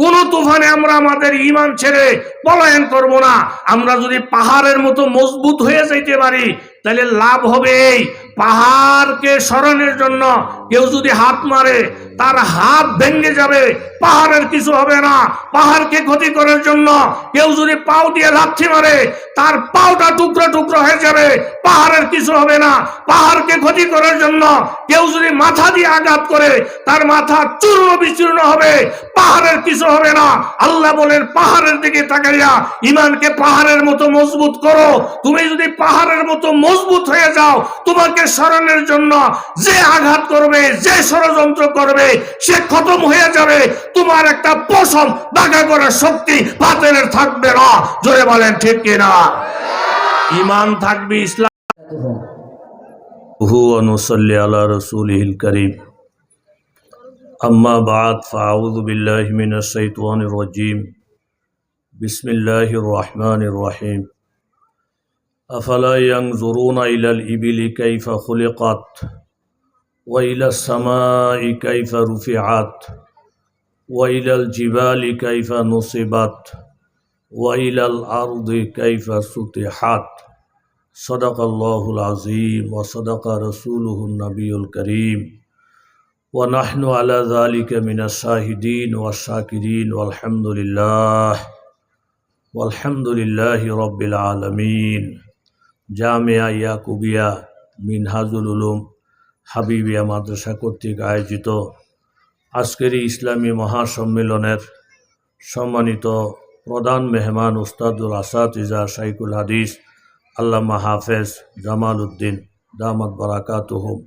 কোন তুফানে আমরা আমাদের ইমান ছেড়ে পলায়ন করব না। আমরা যদি পাহাড়ের মতো মজবুত হয়ে যাইতে পারি, তাহলে লাভ হবে এই পাহাড়কে স্মরণের জন্য। কেউ যদি হাত মারে, তার হাত ভেঙে যাবে পাহাড়ের কিছু হবে না। পাহাড়কে ক্ষতি করার জন্য কেউ যদি পাও দিয়ে লাথি মারে, তার পাওটা টুকরো টুকরো হয়ে যাবে। পাহাড়ের কিছু হবে না। পাহাড়কে ক্ষতি করার জন্য কেউ যদি মাথা দিয়ে আঘাত করে, তার মাথা চূর্ণ বিচূর্ণ হবে। পাহাড়ের কিছু হবে না। আল্লাহ বলেন, পাহাড়ের দিকে তাকাইয়া ইমানকে পাহাড়ের মতো মজবুত করো। তুমি যদি পাহাড়ের মতো মজবুত হয়ে যাও, তোমাকে স্মরণের জন্য যে আঘাত করবে, যে ষড়যন্ত্র করবে, সে খতম হয়ে যাবে। তোমার একটা পশম বাঁকা করার শক্তি বাতেনের থাকবে না জোরে বলেন ঠিক কিনা ইমান থাকবে ইসলাম هو نصلي على رسوله الكريم أما بعد فأعوذ بالله من الشيطان الرجيم بسم الله الرحمن الرحيم أفلا ينظرون إلى الإبل كيف خلقت وإلى السماء كيف رفعت وإلى الجبال كيف نصبت وإلى الأرض كيف سطحت صدق الله العظيم وصدق رسوله النبي الكريم ونحن على ذلك من الشاهدين والشاكرين والحمد لله والحمد لله رب العالمين জামিয়া ইয়াকুবিয়া মিনহাজুল উলুম হাবিবিয়া মাদ্রাসা কর্তৃক আয়োজিত আজকের এই ইসলামী মহাসম্মেলনের সম্মানিত প্রধান মেহমান উস্তাদুল আসাদ ইজা শাইকুল হাদিস, আল্লামা হাফেজ জামাল উদ্দিন, দামাত বারাকাতুহুম।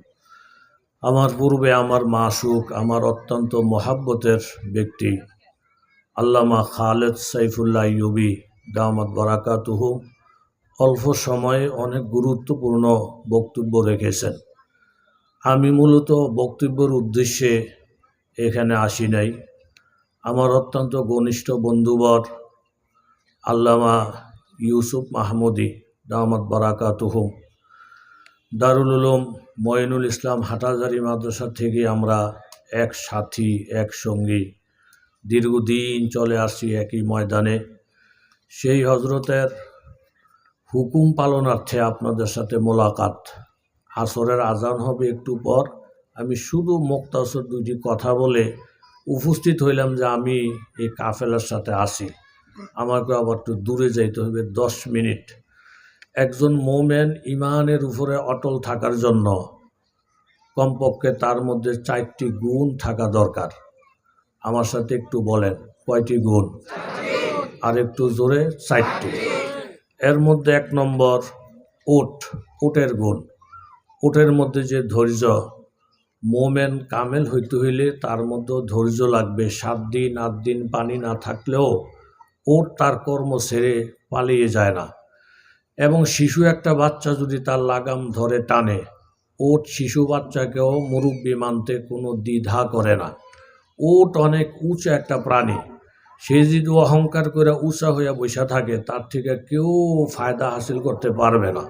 আমার পূর্বে আমার মাসুক, আমার অত্যন্ত মহাব্বতের ব্যক্তি, আল্লামা খালেদ সাইফুল্লাহ ইউবি দামাত বারাকাতুহুম, অল্প সময়ে অনেক গুরুত্বপূর্ণ বক্তব্য রেখেছেন। আমি মূলত বক্তব্যের উদ্দেশ্যে এখানে আসি নাই। আমার অত্যন্ত ঘনিষ্ঠ বন্ধুবর আল্লামা ইউসুফ মাহমুদি, দামাত বারাকাতুহুম দারুল উলুম মঈনুল ইসলাম হাটাজারি মাদ্রাসা থেকে আমরা এক সাথী, এক সঙ্গী দীর্ঘদিন চলে আসছি একই ময়দানে। সেই হজরতের হুকুম পালনার্থে আপনাদের সাথে মোলাকাত। আসরের আজান হবে একটু পর। আমি শুধু মুক্তাসর দুটি কথা বলে উপস্থিত হইলাম যে আমি এই কাফেলার সাথে আসি আমাকে আবার একটু দূরে যাইতে হবে দশ মিনিট। একজন মোমেন ইমানের উপরে অটল থাকার জন্য কমপক্ষে তার মধ্যে চারটি গুণ থাকা দরকার। আমার সাথে একটু বলেন, কয়টি গুণ? আর একটু জোরে, চারটি। এর মধ্যে এক নম্বর উট উটের গুণ। উটের মধ্যে যে ধৈর্য মোমেন কামেল হইতে হইলে তার মধ্যে ধৈর্য লাগবে। সাত দিন, আট দিন পানি না থাকলেও ওর তার কর্ম ছেড়ে পালিয়ে যায় না। এবং শিশু একটা বাচ্চা যদি তার লাগাম ধরে টানে ওট শিশু বাচ্চাকেও মুরব্বী মানতে কোনো দ্বিধা করে না। ওট অনেক উঁচু একটা প্রাণী। সে যদি অহংকার করে উঁচা হইয়া বসে থাকে, তার থেকে কেউ ফায়দা হাসিল করতে পারবে না।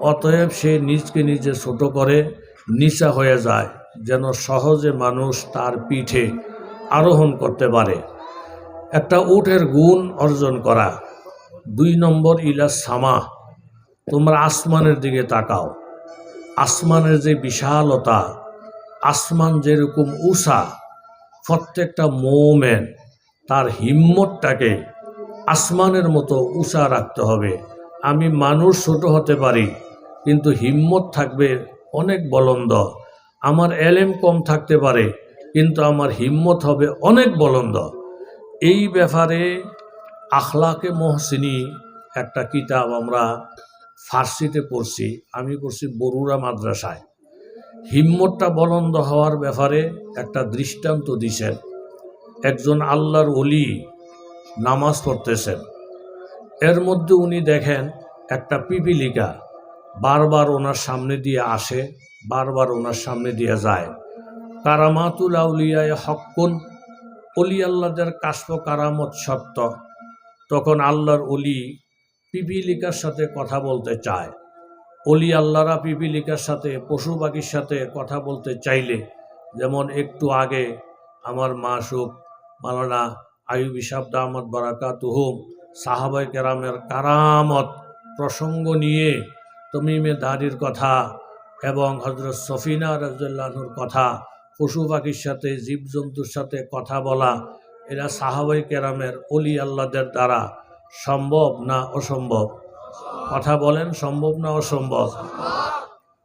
অতএব সে নিজকে নিজে ছোট করে, নিচা হয়ে যায়। যেন সহজে মানুষ তার পিঠে আরোহণ করতে পারে। একটা উটের গুণ অর্জন করা। দুই নম্বর, ইলা সামা, তোমরা আসমানের দিকে তাকাও। আসমানের যে বিশালতা, আসমান যেরকম উষা, প্রত্যেকটা মোমেন তার হিম্মতটাকে আসমানের মতো উষা রাখতে হবে। আমি মানুষ ছোট হতে পারি, কিন্তু হিম্মত থাকবে অনেক বলন্দ। আমার এলেম কম থাকতে পারে, কিন্তু আমার হিম্মত হবে অনেক বলন্দ এই ব্যাপারে আখলাকে মহসিনী একটা কিতাব আমরা ফার্সিতে পড়ছি, আমি পড়ছি বরুড়া মাদ্রাসায়। হিম্মতটা বলন্দ হওয়ার ব্যাপারে একটা দৃষ্টান্ত দিছেন। একজন আল্লাহর অলি নামাজ পড়তেছেন। এর মধ্যে উনি দেখেন একটা পিপিলিকা বারবার ওনার সামনে দিয়ে আসে বারবার ওনার সামনে দিয়ে যায়। কারামাতুল আউলিয়ায় হক্কুন, অলি আল্লাহদের কাশ্প কারামত সত্য। তখন আল্লাহর অলি পিপিলিকার সাথে কথা বলতে চায়। অলি আল্লাহরা পিপিলিকার সাথে, পশু পাখির সাথে কথা বলতে চাইলে, যেমন একটু আগে আমার মা মাসুক মালানা আয়ুবি শাব্দ আহমদ বারাকাত হুম সাহাবাই কেরামের কারামত প্রসঙ্গ নিয়ে, তমিমে দারির কথা এবং হজরত সফিনা রাজুল্লাহর কথা, পশু পাখির সাথে, জীবজন্তুর সাথে কথা বলা, এরা সাহাবাই কেরামের অলি আল্লাদের দ্বারা সম্ভব না অসম্ভব? কথা বলেন, সম্ভব না অসম্ভব?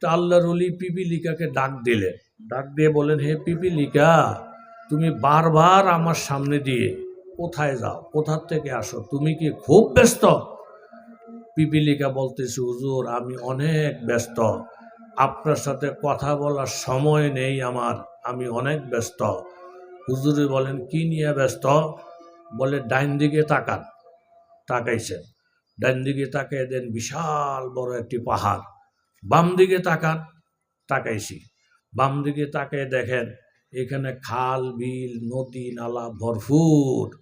তা আল্লাহর অলি পিপিলিকাকে ডাক দিলেন। ডাক দিয়ে বলেন হে পিপিলিকা, তুমি বারবার আমার সামনে দিয়ে কোথায় যাও? কোথার থেকে আসো? তুমি কি খুব ব্যস্ত? পিপিলিকা বলতেছি, হুজুর, আমি অনেক ব্যস্ত। আপনার সাথে কথা বলার সময় নেই আমার। আমি অনেক ব্যস্ত। হুজুরে বলেন, কি নিয়ে ব্যস্ত? বলে, ডাইন দিকে তাকান। তাকাইছেন। ডাইন দিকে তাকিয়ে দেন বিশাল বড় একটি পাহাড়। বাম দিকে তাকান, তাকাইছি। বাম দিকে তাকিয়ে দেখেন, এখানে খাল, বিল, নদী, নালা ভরপুর।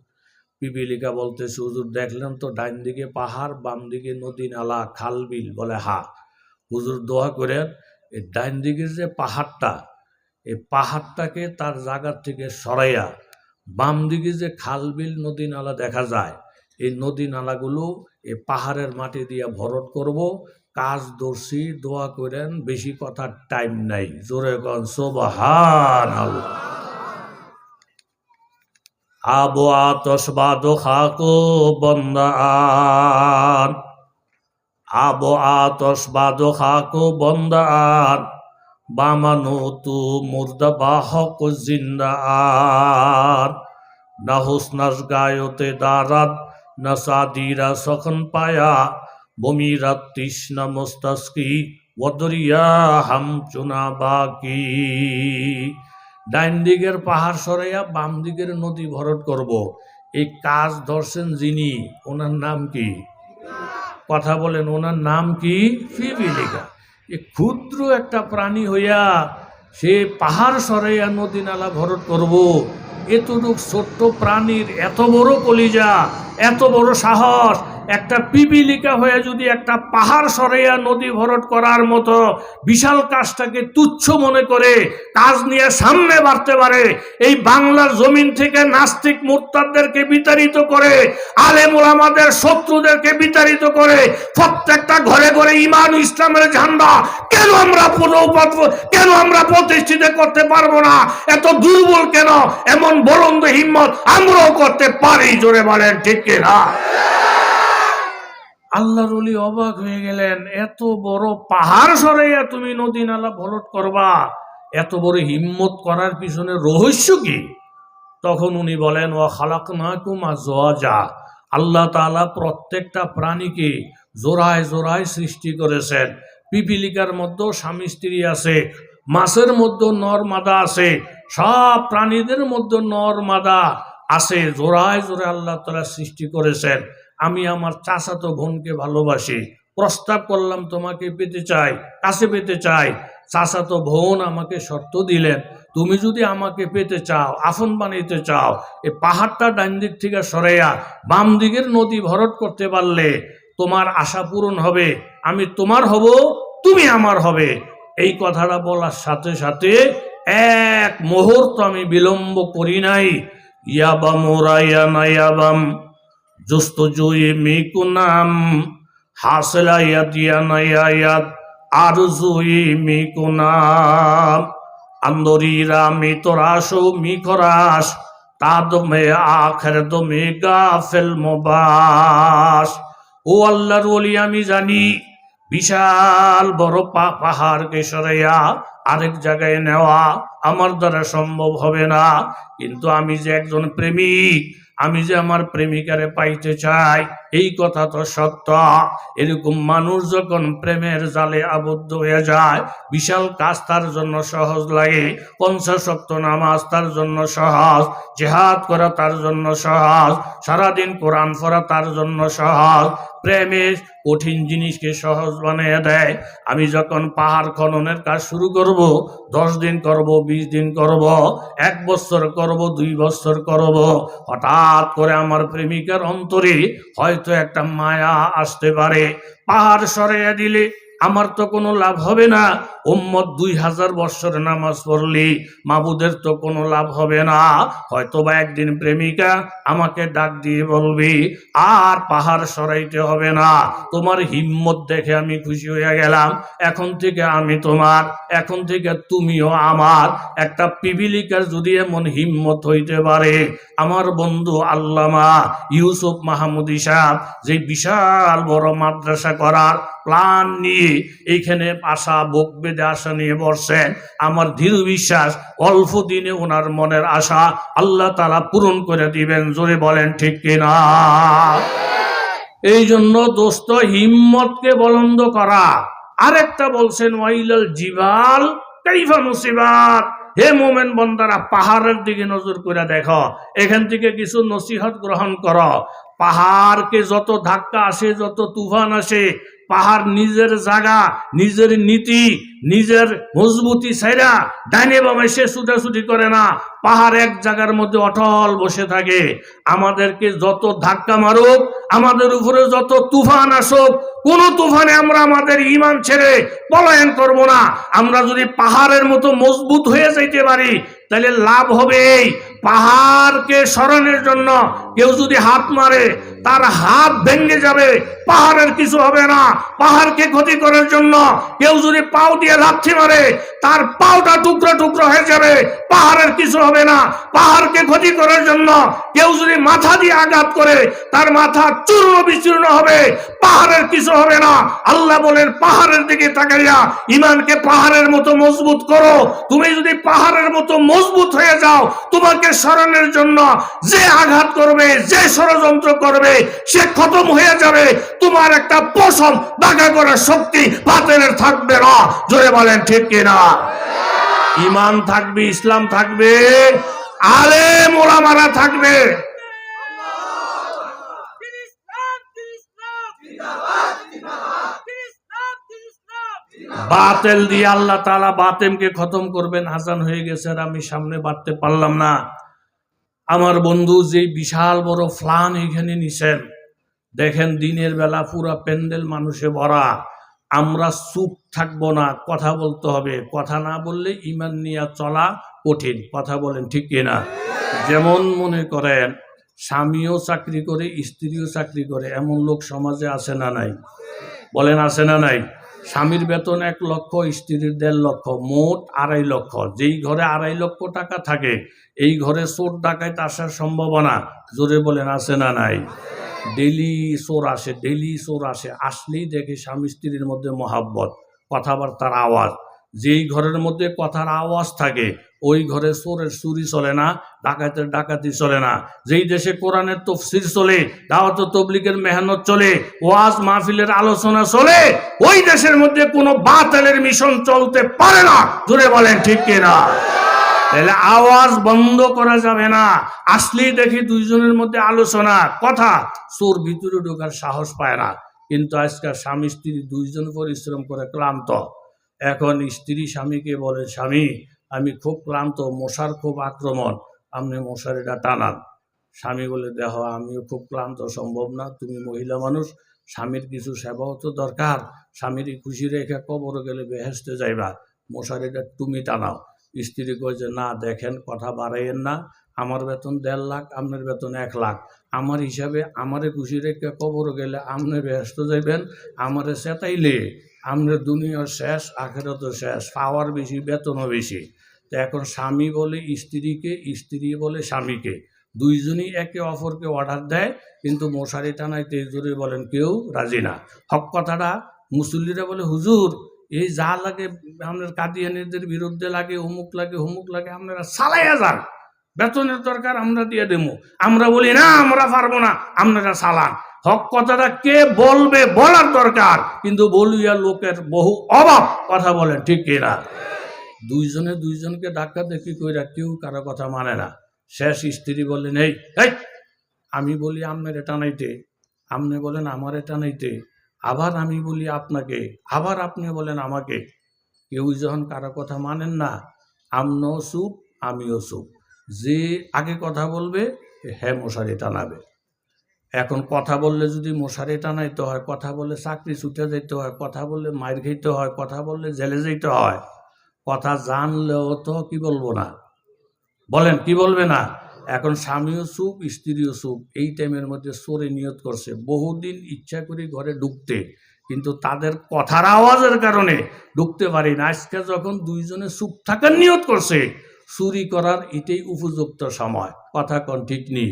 পিপিলিকা বলতেছে, হুজুর, দেখলেন তো ডাইন দিকে পাহাড়, বাম দিকে নদী, নালা, খাল, বিল? বলে, হা। হুজুর দোয়া করেন, এই ডাইন দিকের যে পাহাড়টা, এই পাহাড়টাকে তার জায়গার থেকে সরাইয়া বাম দিকে যে খাল বিল নদী নালা দেখা যায়, এই নদী নালাগুলো এই পাহাড়ের মাটি দিয়ে ভরট করব। কাজ দর্শি দোয়া করেন, বেশি কথার টাইম নাই। জোরে কন সোবাহান আবো আতসবাদ খাকো বন্দান আবো আতসবাদ খাকো বন্দান বামানো তু মুর্দা বাহক জিন্দান না হুসনাস গায়তে দারাত, না সাদিরা সখন পায়া বমিরাত তৃষ্ণা মস্তাস্কি, ওদরিয়া হাম চুনা বাকি। ডাইন দিকের পাহাড় সরাইয়া বাম দিকের নদী ভরট করব। এই কাজ ধরছেন যিনি, ওনার নাম কি? কথা বলেন, ওনার নাম কি? পিপিলিকা এ ক্ষুদ্র একটা প্রাণী হইয়া সে পাহাড় সরাইয়া নদী নালা ভরট করব। এতটুক ছোট্ট প্রাণীর এত বড় কলিজা, এত বড় সাহস একটা পিপিলিকা হয়ে যদি একটা পাহাড় সরাইয়া নদী ভরট করার মতো বিশাল কাজটাকে তুচ্ছ মনে করে, কাজ নিয়ে সামনে বাড়তে পারে, এই বাংলার জমিন থেকে নাস্তিক মুক্তারদেরকে বিতাড়িত করে আলেম ওলামাদের শত্রুদেরকে বিতাড়িত করে, প্রত্যেকটা ঘরে ঘরে ইমান ইসলামের ঝান্ডা, কেন আমরা কেন আমরা প্রতিষ্ঠিত করতে পারব না? এত দুর্বল কেন? এমন বলন্দ হিম্মত আমরাও করতে পারি, জোরে বলেন, ঠিক কিনা? আল্লাহর অলি অবাক হয়ে গেলেন, এত বড় পাহাড় সরাইয়া তুমি নদী নালা ভরট করবা, এত বড় হিম্মত করার পিছনে রহস্য কি? তখন উনি বলেন ও খালাক না কুমা জোয়াজা আল্লাহ তাআলা প্রত্যেকটা প্রাণীকে জোড়ায় জোড়ায় সৃষ্টি করেছেন। পিপিলিকার মধ্যেও স্বামী স্ত্রী আছে, মাছের মধ্যে নর মাদা আছে, সব প্রাণীদের মধ্যে নর মাদা আছে, জোড়ায় জোড়ে আল্লাহ তালা সৃষ্টি করেছেন। আমি আমার চাচাতো বোনকে ভালোবাসি। প্রস্তাব করলাম, তোমাকে পেতে চাই, কাছে পেতে চাই। চাচাতো বোন আমাকে শর্ত দিলেন, তুমি যদি আমাকে পেতে চাও আফন বানাইতে চাও এই পাহাড়টা ডান দিক থেকে সরাইয়া বাম দিকের নদী ভরট করতে পারলে তোমার আশা পূরণ হবে, আমি তোমার হব, তুমি আমার হবে। এই কথাটা বলার সাথে সাথে এক মুহূর্ত আমি বিলম্ব করি নাই। ইয়াবাম ওরাইয়ানা ইয়াবাম। জুস্তজুই মিকুনাম হাসলা ইয়াদিয়ানা ইয়াদ আরজুই মিকুনাম আন্দরিরা মিতরাসু মিখরাস তাদমে আখের দমে গাফেল মোবাস। ও আল্লাহর ওলি, আমি জানি, বিশাল বড় পা- পাহাড়কে সরাইয়া আরেক জায়গায় নেওয়া আমার দ্বারা সম্ভব হবে না। কিন্তু আমি যে একজন প্রেমিক আমি যে আমার প্রেমিকারে পাইতে চাই, এই কথা তো সত্য। এরকম মানুষ যখন প্রেমের জালে আবদ্ধ হয়ে যায়, বিশাল কাজ তার জন্য সহজ লাগে পঞ্চাশ সপ্ত নামাজ তার জন্য সহজ, জেহাদ করা তার জন্য সহজ, সারাদিন কোরআন পড়া তার জন্য সহজ প্রেমের কঠিন জিনিসকে সহজ বানিয়ে দেয়। আমি যখন পাহাড় খননের কাজ শুরু করব, দশ দিন করব, বিশ দিন করব, এক বছর করব, দুই বছর করব, হঠাৎ করে আমার প্রেমিকার অন্তরে হয়তো একটা মায়া আসতে পারে। পাহাড় সরাইয়া দিলে আমার তো কোনো লাভ হবে না। উম্মত দুই হাজার বৎসর নামাজ পড়লি, মাবুদের তো কোনো লাভ হবে না। হয়তো বা একদিন প্রেমিকা আমাকে ডাক দিয়ে বলবি, আর পাহাড় সরাইতে হবে না। তোমার হিম্মত দেখে আমি খুশি হয়ে গেলাম। এখন থেকে আমি তোমার, এখন থেকে তুমিও আমার। একটা পিবিলিকার যদি এমন হিম্মত হইতে পারে, আমার বন্ধু আল্লামা ইউসুফ মাহমুদি সাহেব যে বিশাল বড় মাদ্রাসা করার প্ল্যান নিয়ে এইখানে আশা, বুক বেঁধে আশা নিয়ে বসছেন। আমার দৃঢ় বিশ্বাস, অল্প দিনে ওনার মনের আশা আল্লাহ তারা পূরণ করে দিবেন। জোরে বলেন, ঠিক কিনা? এই জন্য দোস্ত, হিম্মতকে বলন্দ করা। আরেকটা বলছেন, ওয়াইলাল জিবাল কাইফা মুসিবাত। হে মোমেন বন্দারা, পাহাড়ের দিকে নজর করে দেখো। এখান থেকে কিছু নসিহত গ্রহণ করো। পাহাড়কে যত ধাক্কা আসে, যত তুফান আসে পাহাড় নিজের জায়গা, নিজের নীতি, নিজের মজবুতি ছাইরা ডাইনে বামে সে ছুটাছুটি করে না। পাহাড় এক জায়গার মধ্যে অটল বসে থাকে। আমাদেরকে যত ধাক্কা মারুক, আমাদের উপরে যত তুফান আসুক, কোন তুফানে আমরা আমাদের ইমান ছেড়ে পলায়ন করব না। আমরা যদি পাহাড়ের মতো মজবুত হয়ে যাইতে পারি, তাহলে লাভ হবে এই পাহাড়কে স্মরণের জন্য কেউ যদি হাত মারে তার হাত ভেঙে যাবে। পাহাড়ের কিছু হবে না। পাহাড়কে ক্ষতি করার জন্য কেউ যদি পাও দিয়ে লাথি মারে, তার পাওটা টুকরো টুকরো হয়ে যাবে। পাহাড়ের কিছু হবে না। পাহাড়কে ক্ষতি করার জন্য কেউ যদি মাথা দিয়ে আঘাত করে, তার মাথা চূর্ণ বিচূর্ণ হবে। পাহাড়ের কিছু হবে না। আল্লাহ বলেন, পাহাড়ের দিকে তাকাইয়া ইমানকে পাহাড়ের মতো মজবুত করো। তুমি যদি পাহাড়ের মতো মজবুত হয়ে যাও, তোমাকে স্মরণের জন্য যে আঘাত করবে, যে ষড়যন্ত্র করবে, সে খতম হয়ে যাবে। তোমার একটা পশম বাঁকা করার শক্তি বাতেনের থাকবে না। জোরে বলেন, ঠিক কিনা? ইমান থাকবে, ইসলাম থাকবে আলে মোলামারা থাকবে। বাতেল দিয়ে আল্লাহ তালা বাতেমকে খতম করবেন, হাসান হয়ে গেছে আর আমি সামনে বাড়তে পারলাম না। আমার বন্ধু যে বিশাল বড় ফ্লান এখানে নিছেন, দেখেন দিনের বেলা পুরা প্যান্ডেল মানুষে ভরা। আমরা চুপ থাকব না, কথা বলতে হবে। কথা না বললে ইমান নিয়ে চলা কঠিন, কথা বলেন ঠিক কিনা যেমন মনে করেন, স্বামীও চাকরি করে, স্ত্রীও চাকরি করে, এমন লোক সমাজে আছে না নাই। বলেন আছে না নাই? স্বামীর বেতন এক লক্ষ, স্ত্রীর দেড় লক্ষ, মোট আড়াই লক্ষ। যেই ঘরে আড়াই লক্ষ টাকা থাকে, এই ঘরে চোর ডাকাইত আসার সম্ভাবনা, জোরে বলেন আছে না নাই? ডেলি চোর আসে, ডেলি চোর আসে। আসলেই দেখে স্বামী স্ত্রীর মধ্যে মহাব্বত, কথাবার্তার আওয়াজ। যেই ঘরের মধ্যে কথার আওয়াজ থাকে, ওই ঘরে চোরের চুরি চলে না, ডাকাতের ডাকাতি চলে না। যেই দেশে কোরআনের তফসির চলে, দাওয়াত তবলিগের মেহনত চলে, ওয়াজ মাহফিলের আলোচনা চলে, ওই দেশের মধ্যে কোনো বাতালের মিশন চলতে পারে না। জুড়ে বলেন, ঠিক কিনা? তাহলে আওয়াজ বন্ধ করা যাবে না। আসলেই দেখি দুইজনের মধ্যে আলোচনা, কথা। চোর ভিতরে ঢোকার সাহস পায় না। কিন্তু আজকাল স্বামী, স্ত্রী দুইজন পরিশ্রম করে ক্লান্ত। এখন স্ত্রী স্বামীকে বলে, স্বামী, আমি খুব ক্লান্ত, মশার খুব আক্রমণ। আপনি মশারিটা টানান। স্বামী বলে দেখো আমিও খুব ক্লান্ত, সম্ভব না। তুমি মহিলা মানুষ, স্বামীর কিছু সেবাও তো দরকার। স্বামীর খুশি রেখে কবর গেলে বেহেসতে যাইবা। মশারিটা তুমি টানাও। স্ত্রী কয় যে না, দেখেন, কথা বাড়াইয়েন না। আমার বেতন দেড় লাখ, আপনার বেতন এক লাখ। আমার হিসাবে আমারে খুশি রেখে কবর গেলে আপনি ব্যস্ত যাইবেন, আমারে চেতাইলে আপনার দুনিয়া শেষ, আখেরত শেষ, পাওয়ার বেশি, বেতনও বেশি। তো এখন স্বামী বলে স্ত্রীকে, স্ত্রী বলে স্বামীকে। দুইজনই একে অপরকে অর্ডার দেয়, কিন্তু মশারি টানাইতে জোরে বলেন, কেউ রাজি না। হক কথাটা মুসল্লিরা বলে, হুজুর এই যা লাগে আপনার কাদিয়ানিদের বিরুদ্ধে লাগে, অমুক লাগে হুমুক লাগে, আপনারা সালাইয়া যান। বেতনের দরকার আমরা দিয়ে দেবো। আমরা বলি, না, আমরা পারব না, আপনারা সালান হক কথাটা কে বলবে বলার দরকার, কিন্তু বলিয়া লোকের বহু অভাব, কথা বলেন ঠিক কিনা দুইজনে দুইজনকে ধাক্কা দেখি কইরা কেউ কারও কথা মানে না। শেষ স্ত্রী বললেন, এই এই, আমি বলি, আপনার এটা নাইতে। আপনি বলেন আমার এটা নাইতে। আবার আমি বলি আপনাকে, আবার আপনি বলেন আমাকে, কেউ যখন কারও কথা মানেন না, আমনও চুপ আমিও চুপ যে আগে কথা বলবে হ্যাঁ মশারি টানাবে। এখন কথা বললে যদি মশারি টানাইতে হয়, কথা বললে চাকরি ছুটে যেতে হয়, কথা বললে মায়ের খেতে হয়, কথা বললে জেলে যেতে হয়, কথা জানলেও তো কি বলব না? বলেন, কি বলবে না? এখন স্বামীও চুপ স্ত্রীও চুপ এই টাইমের মধ্যে চোরে নিয়ত করছে। বহুদিন ইচ্ছা করি ঘরে ঢুকতে, কিন্তু তাদের কথার আওয়াজের কারণে ঢুকতে পারি না। আজকে যখন দুইজনে চুপ থাকার নিয়ত করছে, চুরি করার এটাই উপযুক্ত সময়। কথা কন ঠিক নেই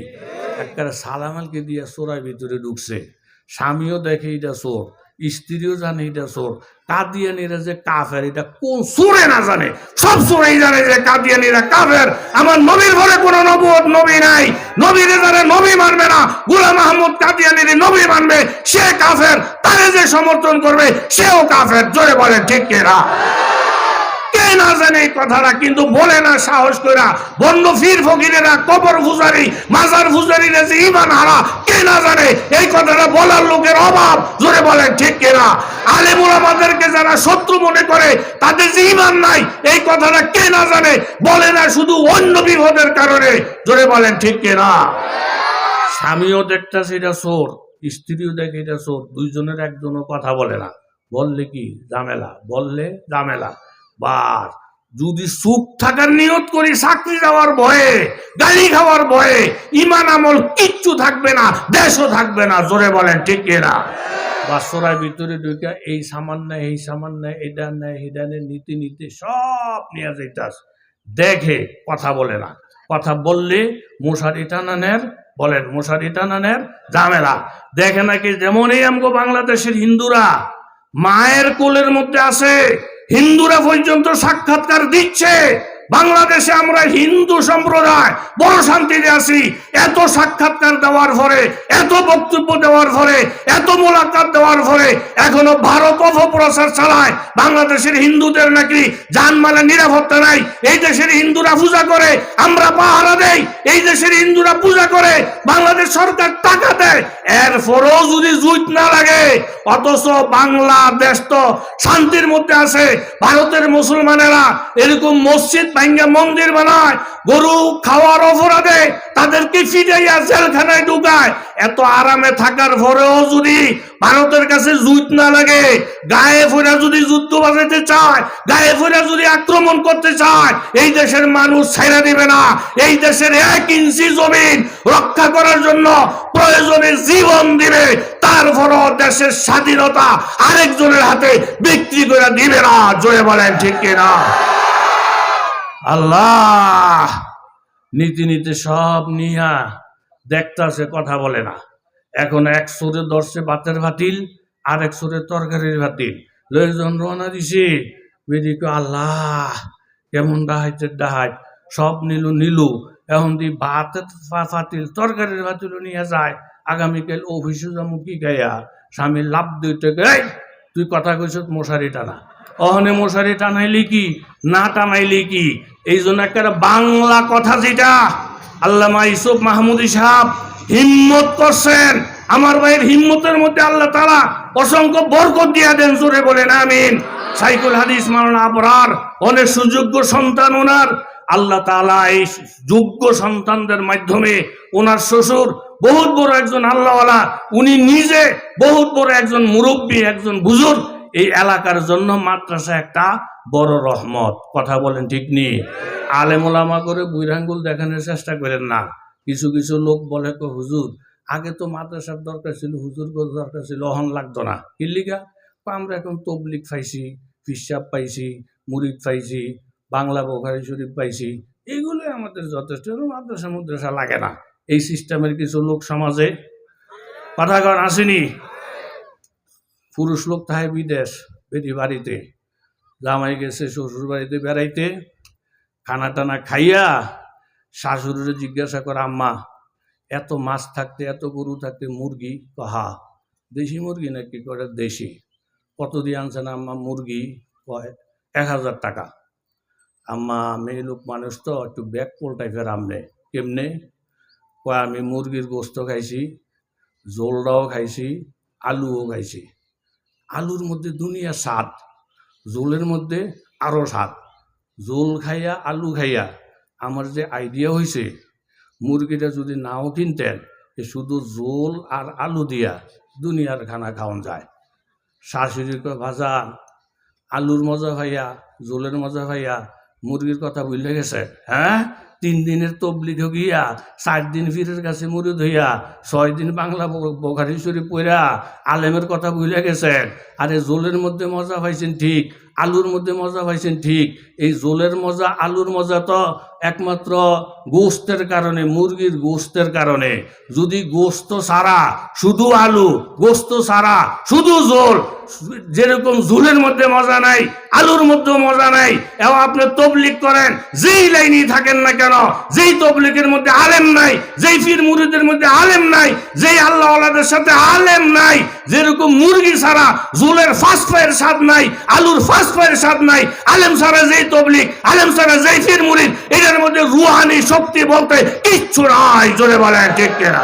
একবারে সালামালকে দিয়ে চোরার ভিতরে ঢুকছে। স্বামীও দেখে এটা চোর। স্ত্রীও জানে এটা চোর। কাদিয়ানিরা যে কাফের, এটা কোন সুরে না জানে? সব সুরেই জানে যে কাদিয়ানিরা কাফের। আমার নবীর ঘরে কোনো নবুয়ত নবী নাই। নবীরে জানে নবী মানবে না। গুলাম মাহমুদ কাদিয়ানির নবী মানবে। সে কাফের, তারে যে সমর্থন করবে, সেও কাফের। জোরে বলে, ঠিক কেরা না জানে কথাটা, কিন্তু বলে না সাহস করে বন্ধ ফির ফকিরেরা, কবর ফুজারি মাজার ফুজারিরা যে ইমান হারা, কে না জানে? এই কথাটা বলার লোকের অভাব, জোরে বলেন ঠিক কিনা আমাদেরকে যারা শত্রু মনে করে, তাদের যে ইমান নাই, এই কথাটা কে না জানে? বলে না শুধু অন্য বিপদের কারণে, জোরে বলেন, ঠিক কিনা স্বামীও এটা চোর, স্ত্রীও দেখে এটা চোর, দুইজনের একজনও কথা বলে না। বললে কি? ঝামেলা। বললে ঝামেলা। বাস। যদি সুখ থাকার নিয়ত করি চাকরি যাওয়ার ভয়ে গাড়ি খাওয়ার ভয়ে ইমান আমল কিচ্ছু থাকবে না, দেশও থাকবে না। জোরে বলেন, ঠিক না? বাসরার ভিতরে ঢুকে এই সামান নেয় এই সামান নেয় এটা নেয় নীতি নীতি সব নিয়ে যেতাস দেখে কথা বলে না। কথা বললে মশারি টানানের বলেন, মশারি টানানের ঝামেলা। দেখে নাকি যেমনই আমগো বাংলাদেশের হিন্দুরা মায়ের কোলের মধ্যে আছে হিন্দুরা পর্যন্ত সাক্ষাৎকার দিচ্ছে। বাংলাদেশে আমরা হিন্দু সম্প্রদায়, বড় শান্তিতে আছি। এত সাক্ষাৎকার দেওয়ার পরে, এত বক্তব্য দেওয়ার পরে, এত মোলাকাত দেওয়ার পরে, এখনও ভারত অপপ্রচার চালায় বাংলাদেশের হিন্দুদের নাকি জানমালের নিরাপত্তা নাই। এই দেশের হিন্দুরা পূজা করে, আমরা পাহারা দেই। এই দেশের হিন্দুরা পূজা করে, বাংলাদেশ সরকার টাকা দেয়। এরপরেও যদি জুইত না লাগে, অথচ বাংলাদেশ তো শান্তির মধ্যে আছে। ভারতের মুসলমানেরা এরকম মসজিদ ভাঙ্গা মন্দির বানায়, গরু খাওয়ার অপরাধে তাদেরকে ফিরাইয়া জেলখানায় ঢুকায়। এত আরামে থাকার পরেও যদি ভারতের কাছে জুত না লাগে, গায়ে যদি যুদ্ধ চায়, গায়ে যদি আক্রমণ করতে চায়, এই দেশের মানুষ ছেড়ে দিবে না। এই দেশের এক ইঞ্চি জমিন রক্ষা করার জন্য প্রয়োজনে জীবন দিবে। তারপরও দেশের স্বাধীনতা আরেকজনের হাতে বিক্রি করে দিবে না জয় বলেন ঠিক কিনা? আল্লাহ! নীতি নীতি সব নিয়া দেখতাছে, কথা বলে না। এখন এক সুরে দর্শে ভাতের ভাতিল আর এক সুরে তরকারির ভাতিল। লোকজন রওনা দিছে, বেদিকে আল্লাহ, কেমন ডাহাইতে ডাহাই, সব নিলু নিলু। এখন দি ভাতের ফাতিল তরকারির ভাতিল নিয়ে যায়, আগামীকাল অফিসে যাব কি গাইয়া স্বামী লাভ দিতে গাই তুই কথা কইস মশারি টানা অহনে মশারি টানাইলি কি? না টানাইলি কি? এই জন্য একটা বাংলা কথা যেটা, আল্লামা ইসুফ মাহমুদি সাহেব হিম্মত করছেন। আমার ভাইয়ের হিম্মতের মধ্যে আল্লাহ তালা অসংখ্য বরকত দিয়া দেন, জোরে বলেন, আমিন। সাইকুল হাদিস মাওলানা আবরার, অনেক সুযোগ্য সন্তান ওনার। আল্লাহ তাআলা এই যোগ্য সন্তানদের মাধ্যমে ওনার শ্বশুর বহুত বড় একজন আল্লাহওয়ালা, উনি নিজে বহুত বড় একজন মুরব্বী, একজন বুজুর্গ। এই এলাকার জন্য মাদ্রাসা একটা বড় রহমত। কথা বলেন ঠিক নেই আলেমোলামা করে বুইরাঙ্গুল দেখানোর চেষ্টা করেন না। কিছু কিছু লোক বলে কো, হুজুর, আগে তো মাদ্রাসার দরকার ছিল, হুজুর দরকার ছিল, অহন লাগতো না। কিল্লিগা কো, আমরা এখন তবলিক পাইছি ফিসাব পাইছি, মুরিদ পাইছি, বাংলা বোখারি শরীফ পাইছি। এগুলোই আমাদের যথেষ্ট মাদ্রাসা মাদ্রাসা লাগে না। এই সিস্টেমের কিছু লোক সমাজে? কথা আসেনি? পুরুষ লোক তাহে বিদেশ, বেটি বাড়িতে। জামাই গেছে শ্বশুর বাড়িতে বেড়াইতে। খানা টানা খাইয়া শাশুড়িরে জিজ্ঞাসা করে, আম্মা, এত মাছ থাকতে, এত গরু থাকতে মুরগি কহা? দেশি মুরগি নাকি? করে দেশি। কত দিয়ে আনছেন আম্মা মুরগি? কয়, এক হাজার টাকা। আম্মা, মেয়ে লোক মানুষ তো, একটু ব্যাক পোল টাইপের আমনে কেমনে? কয়, আমি মুরগির গোস্ত খাইছি জোলটাও খাইছি, আলুও খাইছি। আলুর মধ্যে দুনিয়া স্বাদ জোলের মধ্যে আরও স্বাদ। জোল খাইয়া আলু খাইয়া আমার যে আইডিয়া হয়েছে মুরগিটা যদি নাও কিনতেন, এ শুধু জোল আর আলু দিয়া দুনিয়ার খানা খাওয়ান যায়। শাশুড়ি কয়, ভাজা আলুর মজা ভাইয়া জোলের মজা ভাইয়া, মুরগির কথা ভুলে গেছে? হ্যাঁ? তিন দিনের তবলিগ গিয়া চার দিন ফিরের কাছে মুরিদ হইয়া, ছয় দিন বাংলা বখারি শরীফ পইরা আলেমের কথা ভুলে গেছেন। আরে জোলের মধ্যে মজা পাইছেন ঠিক আলুর মধ্যে মজা পাইছেন, ঠিক। এই জোলের মজা, আলুর মজা তো একমাত্র গোস্তের কারণে, মুরগির গোস্তের কারণে। যদি গোস্ত সারা শুধু আলু, গোস্ত সারা শুধু জোল যেরকম ঝুলের মধ্যে মজা নাই, আলুর মধ্যেও মজা নাই এবং আপনি তবলিক করেন, যেই লাইনেই থাকেন না কেন, যেই তবলিকের মধ্যে আলেম নাই, যেই ফির মুরিদের মধ্যে আলেম নাই, যেই আল্লাহ সাথে আলেম নাই যেরকম মুরগি ছাড়া ঝুলের ফার্স্ট পায়ের স্বাদ নাই, আলুর ফার্স্ট পায়ের স্বাদ নাই, আলেম ছাড়া যেই তবলিক আলেম ছাড়া যেই ফির মুরিদ এটার মধ্যে রুহানি শক্তি বলতে কিচ্ছু নাই, জোরে বলেন, ঠিক কিনা?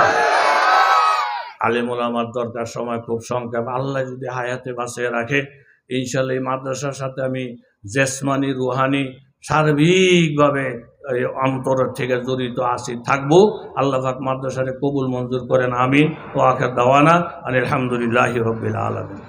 আলেম ওলামার দরকার সময় খুব সংক্ষেপ, আল্লাহ যদি হায়াতে বাঁচিয়ে রাখে ইনশাল্লাহ এই মাদ্রাসার সাথে আমি জেসমানি, রুহানি সার্বিকভাবে অন্তরের থেকে জড়িত আসি, থাকব। আল্লাহ পাক মাদ্রাসারে কবুল মঞ্জুর করেন, আমিন। ও আখের দাওয়ানা আলহামদুলিল্লাহ রবিল আলমিন।